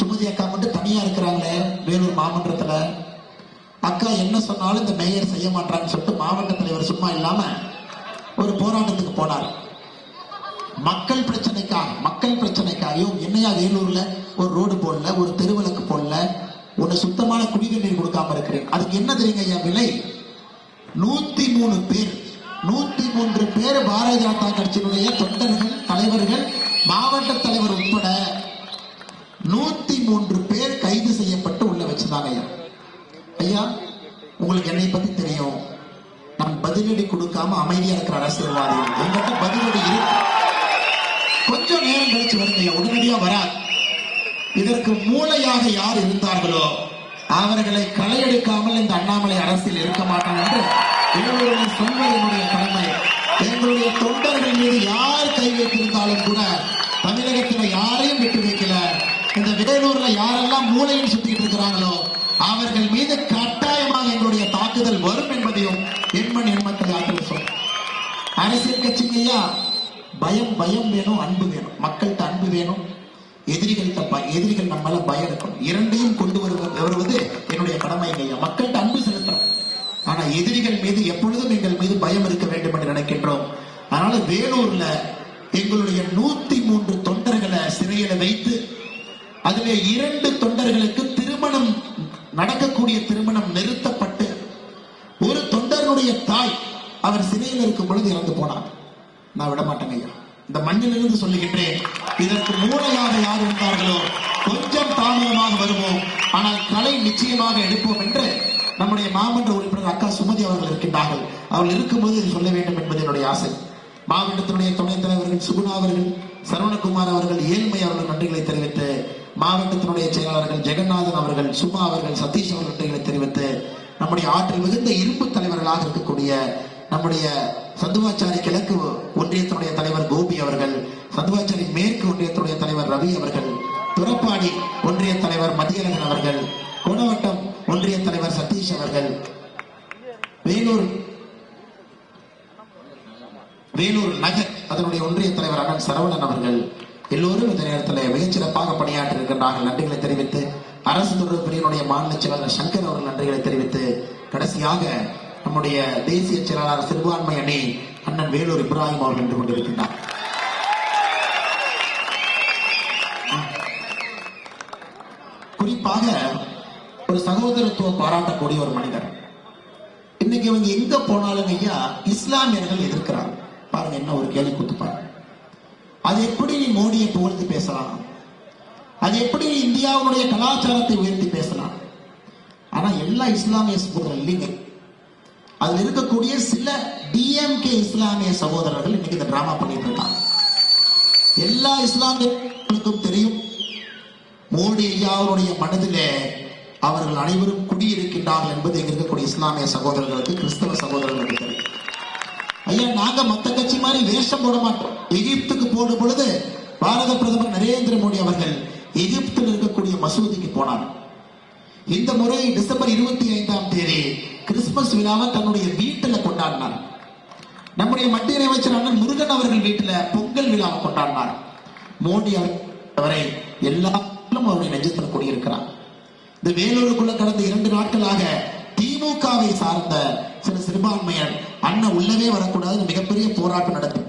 சுமதி அக்கா மட்டும் தனியா இருக்கிறாங்களே வேலூர் மாமன்றத்துல. அக்கா என்ன சொன்னாலும் இந்த மேயர் செய்ய மாட்டான்னு சொல்லிட்டு மாவட்ட தலைவர் சும்மா இல்லாம ஒரு போராட்டத்துக்கு போனார். மக்கள் பிரச்சனைக்காக மக்கள் பிரச்சனைக்காகவும் என்னையா வேலூர்ல ஒரு ரோடு போடல ஒரு தெருவிளக்கு போடல ஒரு சுத்தமான குடிநீர் நீர் கொடுக்காம இருக்கிறேன். அதுக்கு என்ன தெரியுங்க ஐயா விலை? நூத்தி மூணு பேர் நூத்தி மூன்று பேர் பாரதிய ஜனதா கட்சியினுடைய தொண்டர்கள் தலைவர்கள் மாவட்ட தலைவர் உட்பட நூத்தி மூன்று பேர் கைது செய்யப்பட்டு உள்ள வச்சிருந்தாங்க ஐயா. ஐயா உங்களுக்கு என்னை பத்தி தெரியும். நான் பதிலடி கொடுக்காம அமைதியா இருக்கிற அரசியல்வாதி. எங்கிட்ட பதிலடி இருக்கு. கொஞ்சம் நேரம் கழிச்சு வருங்க ஐயா உடனடியா வராது இதற்கு மூளையாக யார் இருந்தார்களோ அவர்களை களையெடுக்காமல் இந்த அண்ணாமலை அரசில் இருக்க மாட்டான் என்று இவர்களுடைய கடமை. எங்களுடைய தொண்டர்கள் மீது யார் கை வைத்திருந்தாலும் கூட தமிழகத்தில் யாரையும் விட்டு இந்த விடையூர்ல யாரெல்லாம் மூளையில் சுத்திட்டு இருக்கிறாங்களோ அவர்கள் மீது கட்டாயமாக எங்களுடைய தாக்குதல் வரும் என்பதையும் எண்மண் எண்மத்தில் ஆற்றல் அரசியல் கட்சிக்கு ஐயா பயம் பயம் வேணும் அன்பு வேணும். மக்கள்கிட்ட அன்பு வேணும். எதிரிகள்கிட்ட எதிரிகள் நம்மளால பயம் இருக்கணும் இரண்டையும் கொண்டு வருவது வருவது என்னுடைய கடமை ஐயா. மக்கள்கிட்ட அன்பு செலுத்துறோம் ஆனா எதிரிகள் மீது எப்பொழுதும் எங்கள் மீது பயம் இருக்க வேண்டும் என்று நினைக்கின்றோம். அதனால வேலூர்ல எங்களுடைய நூத்தி மூன்று தொண்டர்களை சிறையில வைத்து அதிலே இரண்டு தொண்டர்களுக்கு திருமணம் நடக்கக்கூடிய திருமணம் நிறுத்தப்பட்டு ஒரு தொண்டருடைய தாய் அவர் சிறையில் இருக்கும் பொழுது இறந்து போனார். நான் விட மாட்டேங்க ஐயா. இந்த மண்ணிலிருந்து சொல்லுகின்றேன் இதற்கு மூளையாக யார் இருந்தார்களோ கொஞ்சம் தாமதமாக வருவோம். ஆனால் கலை நிச்சயமாக எடுப்போம் என்று நம்முடைய மாமன்ற உறுப்பினர் அக்கா சுமதி அவர்கள் இருக்கின்றார்கள். அவர்கள் இருக்கும்போது இதை சொல்ல வேண்டும் என்பது என்னுடைய ஆசை. மாவட்டத்தினுடைய துணைத் தலைவர்கள் சுகுணா அவர்கள் சரவணகுமார் அவர்கள் ஏழ்மை அவர்கள் நன்றிகளை தெரிவித்து மாவட்டத்தினுடைய செயலாளர்கள் ஜெகநாதன் அவர்கள் சுமா அவர்கள் சதீஷ் அவர்கள் தெரிவித்து நம்முடைய ஆற்றல் மிகுந்த இரும்பு தலைவர்களாக இருக்கக்கூடிய நம்முடைய சந்துவாச்சாரி கிழக்கு ஒன்றியத்தினுடைய தலைவர் கோபி அவர்கள் சந்துவாச்சாரி மேற்கு ஒன்றியத்தினுடைய தலைவர் ரவி அவர்கள் துரப்பாடி ஒன்றிய தலைவர் மதியழகன் அவர்கள் கோணவட்டம் ஒன்றிய தலைவர் சதீஷ் அவர்கள் வேலூர் வேலூர் நகர் அதனுடைய ஒன்றிய தலைவர் அண்ணன் சரவணன் அவர்கள் எல்லோரும் இந்த நேரத்தில் மிகச்சிறப்பாக பணியாற்றி இருக்கின்றார்கள் நன்றிகளை தெரிவித்து அரசு தொடர்பு பிரிவினுடைய மாநில செயலாளர் சங்கர் அவர்கள் நன்றிகளை தெரிவித்து கடைசியாக நம்முடைய தேசிய செயலாளர் சிறுபான்மை அணி அண்ணன் வேலூர் இப்ராஹிம் அவர்கள் நின்று கொண்டிருக்கின்றார். குறிப்பாக ஒரு சகோதரத்துவம் பாராட்டக்கூடிய ஒரு மனிதர். இன்னைக்கு இவங்க எங்க போனாலும் ஐயா இஸ்லாமியர்கள் எதிர்க்கிறார் பாருங்க என்ன ஒரு கேள்வி குத்து பாருங்க அது எப்படி நீ மோடியை புகழ்ந்து பேசலாம்? அது எப்படி நீ இந்தியாவுடைய கலாச்சாரத்தை உயர்த்தி பேசலாம்? ஆனா எல்லா இஸ்லாமிய சகோதரர்கள் இல்லைங்க. அதுல இருக்கக்கூடிய சில டிஎம்கே இஸ்லாமிய சகோதரர்கள் இன்னைக்கு இந்த டிராமா பண்ணிட்டு இருக்காங்க. எல்லா இஸ்லாமியர்களுக்கும் தெரியும் மோடி ஐயாவுடைய மனதிலே அவர்கள் அனைவரும் குடியிருக்கின்றார்கள் என்பது எங்க இருக்கக்கூடிய இஸ்லாமிய சகோதரர்களுக்கு கிறிஸ்தவ சகோதரர்களுக்கு தெரியும். ஐயா நாங்க மத்த கட்சி மாதிரி வேஷம் போட மாட்டோம். எகிப்துக்கு போடும் பொழுது பாரத பிரதமர் நரேந்திர மோடி அவர்கள் எகிப்தில் இருக்கக்கூடிய மசூதிக்கு போனார். இந்த முறை டிசம்பர் இருபத்தி ஐந்தாம் தேதி கிறிஸ்துமஸ் விழாவை தன்னுடைய வீட்டில் கொண்டாடினார். நம்முடைய மத்திய அமைச்சர் அண்ணன் முருகன் அவர்கள் வீட்டுல பொங்கல் விழாவை கொண்டாடினார். மோடி அவரை எல்லாத்திலும் அவருடைய நெஞ்சத்தில் குடியிருக்கிறார். இந்த வேலூருக்குள்ள கடந்த இரண்டு நாட்களாக திமுகவை சார்ந்த சில சிறுபான்மையர் அண்ணன் உள்ளவே வரக்கூடாது மிகப்பெரிய போராட்டம் நடக்கும்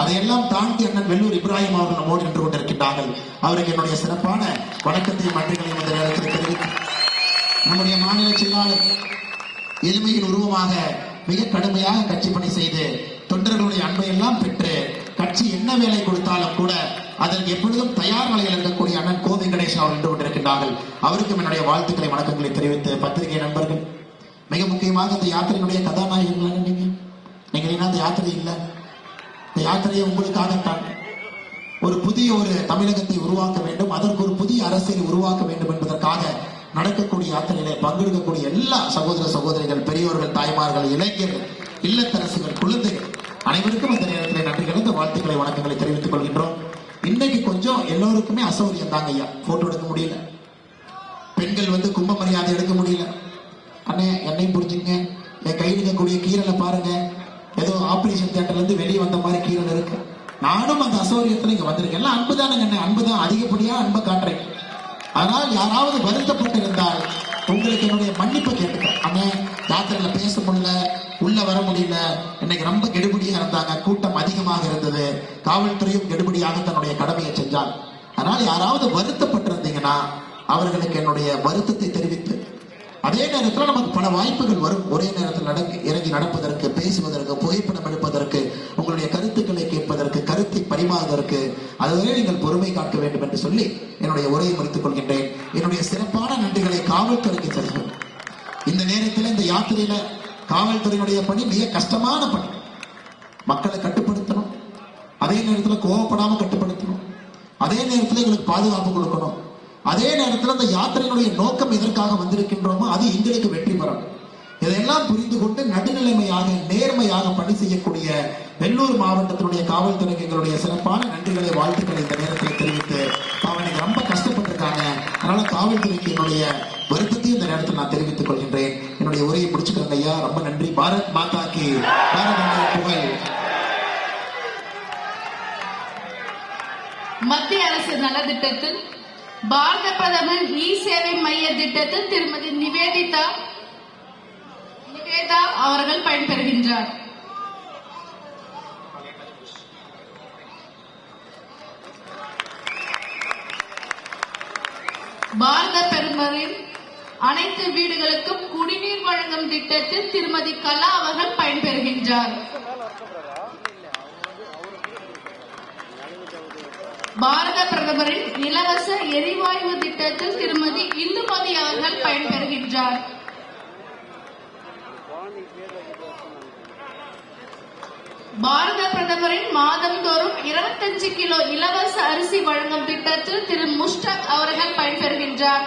அதையெல்லாம் தாண்டி அண்ணன் வெள்ளூர் இப்ராஹிம் அவர்கள் நம்மோடு நின்று கொண்டிருக்கின்றார்கள். அவருக்கு என்னுடைய சிறப்பான வணக்கத்தையும் நன்றிகளையும் இந்த நேரத்தில் தெரிவித்து நம்முடைய மாநில செயலாளர் எளிமையின் உருவமாக மிக கடுமையாக கட்சி பணி செய்து தொண்டர்களுடைய அன்பை எல்லாம் பெற்று கட்சி என்ன வேலை கொடுத்தாலும் கூட அதற்கு எப்பொழுதும் தயார் நிலையில் இருக்கக்கூடிய அண்ணன் கோ வெங்கடேசன் அவர் நின்று கொண்டிருக்கின்றார்கள். அவருக்கும் என்னுடைய வாழ்த்துக்களை வணக்கங்களை தெரிவித்து பத்திரிகை நண்பர்கள் மிக முக்கியமாக இந்த யாத்திரையினுடைய கதாநாயகர்கள் நீங்க நீங்க இல்லைன்னா அந்த யாத்திரை இல்லை. இந்த யாத்திரையை உங்களுக்காகத்தான் ஒரு புதிய ஒரு தமிழகத்தை உருவாக்க வேண்டும் அதற்கு ஒரு புதிய அரசியலை உருவாக்க வேண்டும் என்பதற்காக நடக்கக்கூடிய யாத்திரையிலே பங்கெடுக்கக்கூடிய எல்லா சகோதர சகோதரிகள் பெரியோர்கள் தாய்மார்கள் இளைஞர்கள் இல்லத்தரசுகள் குழந்தைகள் அனைவருக்கும் இந்த நேரத்தில் நன்றி கலந்த வாழ்த்துக்களை வணக்கங்களை தெரிவித்துக் கொள்கின்றோம். இன்னைக்கு கொஞ்சம் எல்லோருக்குமே அசௌகரியம் தாங்க ஐயா. போட்டோ எடுக்க முடியல. பெண்கள் வந்து கும்ப மரியாதை எடுக்க முடியல. அண்ணே என்னையும் புரிஞ்சுங்க என் கையில் இருக்கக்கூடிய கீரலை பாருங்க. ஏதோ ஆபரேஷன் தியேட்டர்ல இருந்து வெளியே வந்த மாதிரி கீரல் இருக்கு. நானும் அந்த அசௌகரியத்துல இங்க வந்திருக்கேன். எல்லாம் அன்பு தானுங்க அண்ணே. அன்பு தான் அதிகப்படியா அன்பை காட்டுறேன். ஆனால் யாராவது வருத்தப்பட்டிருந்தால் உங்களுக்கு என்னுடைய மன்னிப்பை கேட்டுக்கேன் அண்ணே யாத்திரையில பேச முடியல உள்ள வர முடியல. இன்னைக்கு ரொம்ப கெடுபடியா இருந்தாங்க. கூட்டம் அதிகமாக இருந்தது. காவல்துறையும் கெடுபடியாக தன்னுடைய கடமையை செஞ்சார் அதனால் யாராவது வருத்தப்பட்டிருந்தீங்கன்னா அவர்களுக்கு என்னுடைய வருத்தத்தை தெரிவித்து அதே நேரத்தில் நமக்கு பல வாய்ப்புகள் வரும். ஒரே நேரத்தில் நடக்க இறங்கி நடப்பதற்கு பேசுவதற்கு புகைப்படம் எடுப்பதற்கு உங்களுடைய கருத்துக்களை கேட்பதற்கு கருத்தை பரிமாறுவதற்கு அதுவரை நீங்கள் பொறுமை காக்க வேண்டும் என்று சொல்லி என்னுடைய உரையை முடித்துக் கொள்கின்றேன். என்னுடைய சிறப்பான நன்றிகளை காவல்துறைக்கு செலுத்தும் இந்த நேரத்தில் இந்த யாத்திரையில காவல்துறையினுடைய பணி மிக கஷ்டமான பணி. மக்களை கட்டுப்படுத்தணும். அதே நேரத்தில் கோவப்படாமல் கட்டுப்படுத்தணும். அதே நேரத்தில் எங்களுக்கு பாதுகாப்பு கொடுக்கணும். அதே நேரத்தில் அந்த யாத்திரையினுடைய நோக்கம் எதற்காக வந்திருக்கின்றோமோ அது எங்களுக்கு வெற்றி பெறணும் இதையெல்லாம் புரிந்து கொண்டு நடுநிலைமையாக நேர்மையாக பணி செய்யக்கூடிய வெள்ளூர் மாவட்டத்தினுடைய காவல்துறைக்கு எங்களுடைய சிறப்பான நன்றிகளை வாழ்த்துக்களை இந்த நேரத்தில் தெரிவித்து அவனுக்கு ரொம்ப கஷ்டப்பட்டிருக்காங்க. அதனால காவல்துறைக்கு என்னுடைய வருத்தத்தையும் இந்த நேரத்தில் நான் தெரிவித்துக் கொள்கின்றேன். என்னுடைய உரையை முடிச்சுக்கிறேன் ஐயா. ரொம்ப நன்றி. பாரத் மாதா கி. பாரத் புகழ். மத்திய அரசு நலத்திட்டத்தில் பாரத பிரதமர் இ சேவை மைய திட்டத்தில் திருமதி நிவேதிதா நிவேதா அவர்கள் பயன்பெறுகின்றார். பாரத பிரதமரின் அனைத்து வீடுகளுக்கும் குடிநீர் வழங்கும் திட்டத்தில் திருமதி கலா அவர்கள் பயன்பெறுகின்றார். பாரத பிரதமரின் நில எரிவாயு திட்டத்தில் திருமதி இந்துமதி அவர்கள் பயன்பெறுகின்றார். பாரத பிரதமரின் மாதந்தோறும் 25 கிலோ இலவச அரிசி வழங்கும் திட்டத்தில் திரு முஷ்டக் அவர்கள் பயன்பெறுகின்றார்.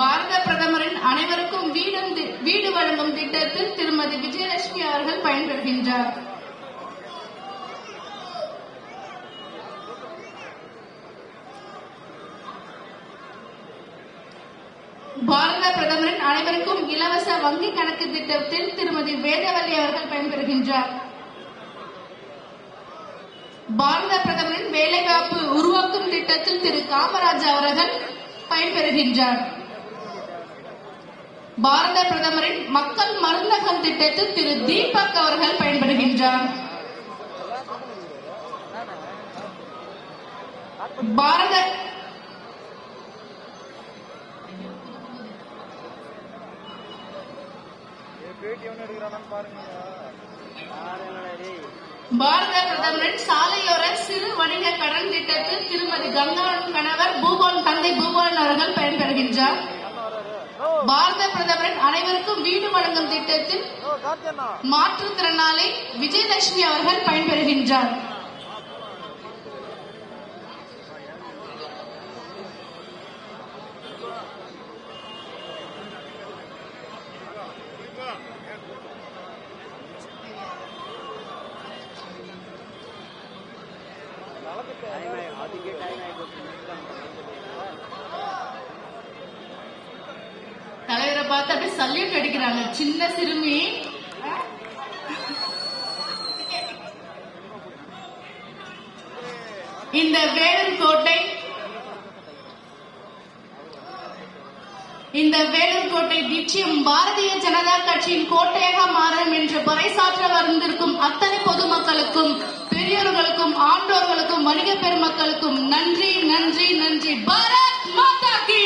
பாரத பிரதமரின் அனைவருக்கும் வீடு வீடு வழங்கும் திட்டத்தில் திருமதி விஜயலட்சுமி அவர்கள் பயன்பெறுகின்றார். பாரத பிரதமரின் அனைவருக்கும் இலவச வங்கி கணக்கு திட்டத்தில் திருமதி வேதவல்லி அவர்கள் பயன்பெறுகின்றார். பாரத பிரதமரின் வேலைவாய்ப்பு உருவாக்கும் திட்டத்தில் திரு காமராஜ் அவர்கள் பயன்பெறுகின்றார். பாரத பிரதமரின் மக்கள் மருந்தகம் திட்டத்தில் திரு தீபக் அவர்கள் பயன்படுகின்றார் பாரத பாரத பிரதமரின் சாலையோர சிறு வணிக கடன் திட்டத்தில் திருமதி கங்காவின் கணவர் பூகோன் தந்தை பூகோன் அவர்கள் பயன்பெறுகின்றார். பாரத பிரதமரின் அனைவருக்கும் வீடு வழங்கும் திட்டத்தில் மாற்றுத்திறனாளி விஜயலட்சுமி அவர்கள் பயன்பெறுகின்றார் தலைவரை பார்த்து அப்படியே சல்யூட் அடிக்கிறாங்க. சின்ன சிறுமி. இந்த வேலூர் கோட்டை இந்த வேலூர் கோட்டை நிச்சயம் பாரதிய ஜனதா கட்சியின் கோட்டையாக மாறும் என்று பறைசாற்ற வந்திருக்கும் அத்தனை பொதுமக்களுக்கும் பெரியோர்களுக்கும் ஆண்டோர்களுக்கும் வணிக பெருமக்களுக்கும் நன்றி நன்றி நன்றி. பாரத் மாதா கி.